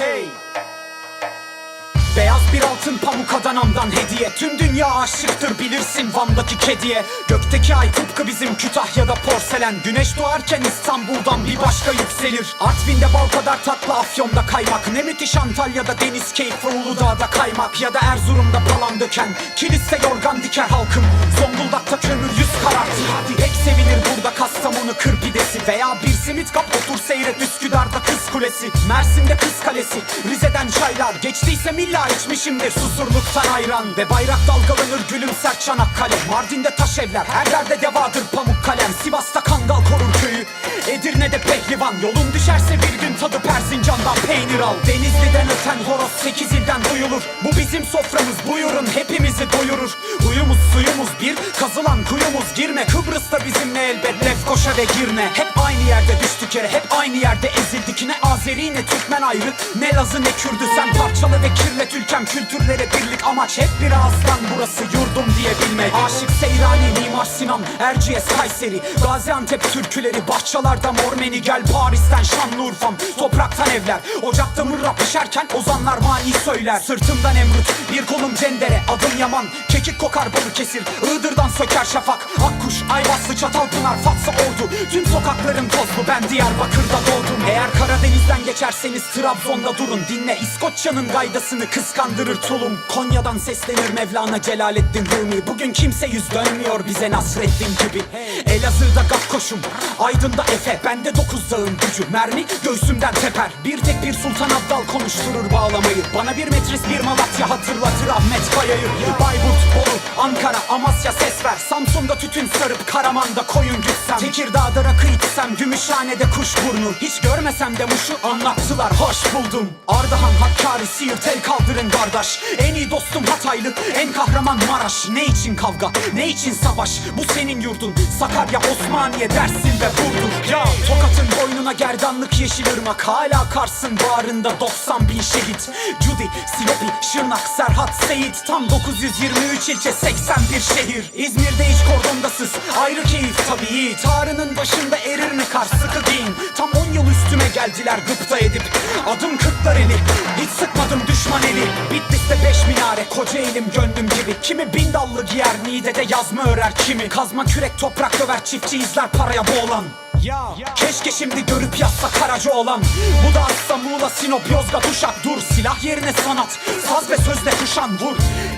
hey. Beyaz bir altın pamuk Adana'mdan hediye. Tüm dünya aşıktır bilirsin Van'daki kediye. Gökteki ay tıpkı bizim Kütahya'da porselen. Güneş doğarken İstanbul'dan bir başka yükselir. Artvin'de bal kadar tatlı Afyon'da kaymak. Ne müthiş Antalya'da deniz keyfi Uludağ'da kaymak. Ya da Erzurum'da palan döken. Kiliste yorgan diker halkım. Zonguldak'ta kömür yüz karartır. Direkt sevilir Kulesi Mersin'de kız kalesi. Rize'den çaylar Geçtiyse illa içmişimdir. Susurluktan ayran Ve bayrak dalgalanır gülümser Çanakkale. Mardin'de taş evler her yerde devadır pamuk kalem. Sivas'ta kangal korur köyü Edirne'de pehlivan. Yolun düşerse bir gün tadı Persincan'dan peynir al. Denizli'den öten horoz sekiz ilden duyulur. Bu bizim soframız buyurun hepimizi doyurur. Huyumuz suyumuz bir kazılan kuyumuz girme. Kıbrıs'ta bizimle elbet Lefkoşa ve Girne Hep aynı yerde düştük yere hep aynı yerde ezildik. Ne Azeri ne Türkmen ayrı ne Lazı ne Kürdü. Sen parçalı ve kirlet ülkem kültürlere birlik Amaç. Hep bir ağızdan burası yurdum diye bilmek Aşık Seyrani, Mimar Sinan, Erciyes, Kayseri. Gaziantep türküleri, Bahçalar'da Mormeni Gel. Paris'ten Şanlıurfa'm, topraktan evler. Ocakta mırra pişerken ozanlar mani söyler. Sırtımdan emrut, bir kolum cendere, adım Yaman Kekik kokar balı kesir, Iğdır'dan söker şafak. Akkuş, Ayvaslı, Çatalpınar, Fatsa Ordu. Tüm sokaklarım tozlu, ben Diyarbakır'da doğdum. Eğer Karadeniz'den geçerseniz Trabzon'da durun. Dinle İskoçya'nın gaydasını kıskandırır tulum. Konya'dan seslenir Mevlana Celaleddin Rumi. Bugün kimse yüz dönmüyor bize Nasreddin gibi. Elazığ'da Gafkoş'um, Aydın'da Efe. Bende dokuz dağın gücü, mermi göğsümden teper. Bir tek bir Sultan Abdal konuşturur bağlamayı. Bana bir metris bir Malatya hatırlatır Ahmet Kaya'yı. Bayburt, Bolu, Ankara, Amasya ses ver. Samsun'da tütün sarıp Karaman'da koyun gütsem Tekirdağ'da rakı içsem Gümüşhane'de kuş burnu. Hiç görmesem de muşu anlattılar. Hoş buldum. Ardahan, Hakkari, Siirt el kaldırın kardeş. En iyi dostum Hataylı, en kahraman Maraş. Ne için kavga, ne için savaş? Bu senin yurdun, Sakarya, Osmaniye, Dersin ve Burdur Ya Tokat'ın boynuna gerdanlık yeşil ırmak. Hala Kars'ın bağrında 90 bin şehit. Cudi, Silopi, Şırnak, Serhat, Seyit. Tam 923 ilçe 81 şehir. İzmir'de hiç kordondasız. Ayrı keyif tabii Tarının başında erir mi kar? Sıkı giyin. Tam 10 yıl üstüme geldiler gıpta edip. Adım kırklar eli. Hiç sıkmadım düşman eli. Bitlis'te beş minare koca elim gönlüm gibi. Kimi bin dallı giyer Niğde'de yazma örer kimi. Kazma kürek toprak döver çiftçi izler paraya boğulan keşke şimdi görüp yazsa Karaca olan. Bu da Asla Muğla Sinop Yozgat Uşak. Dur silah yerine sanat. Saz ve sözle kuşan vur.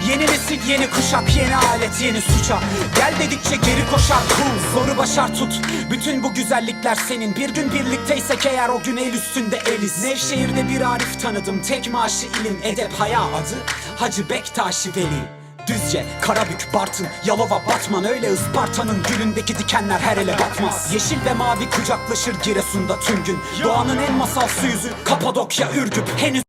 Yeni nesil yeni kuşak. Yeni alet yeni suça. Gel dedikçe geri koşar. Kul Zoru başar tut. Bütün bu güzellikler senin. Bir gün birlikteysek eğer o gün el üstünde eliz. Nevşehir'de bir Arif tanıdım. Tek maaşı ilim edep haya adı Hacı Bektaşi Veli Düzce, Karabük, Bartın, Yalova, Batman. Öyle Isparta'nın gülündeki dikenler her ele batmaz. Yeşil ve mavi kucaklaşır Giresun'da tüm gün. Doğanın en masalsı yüzü Kapadokya, Ürgüp. Henüz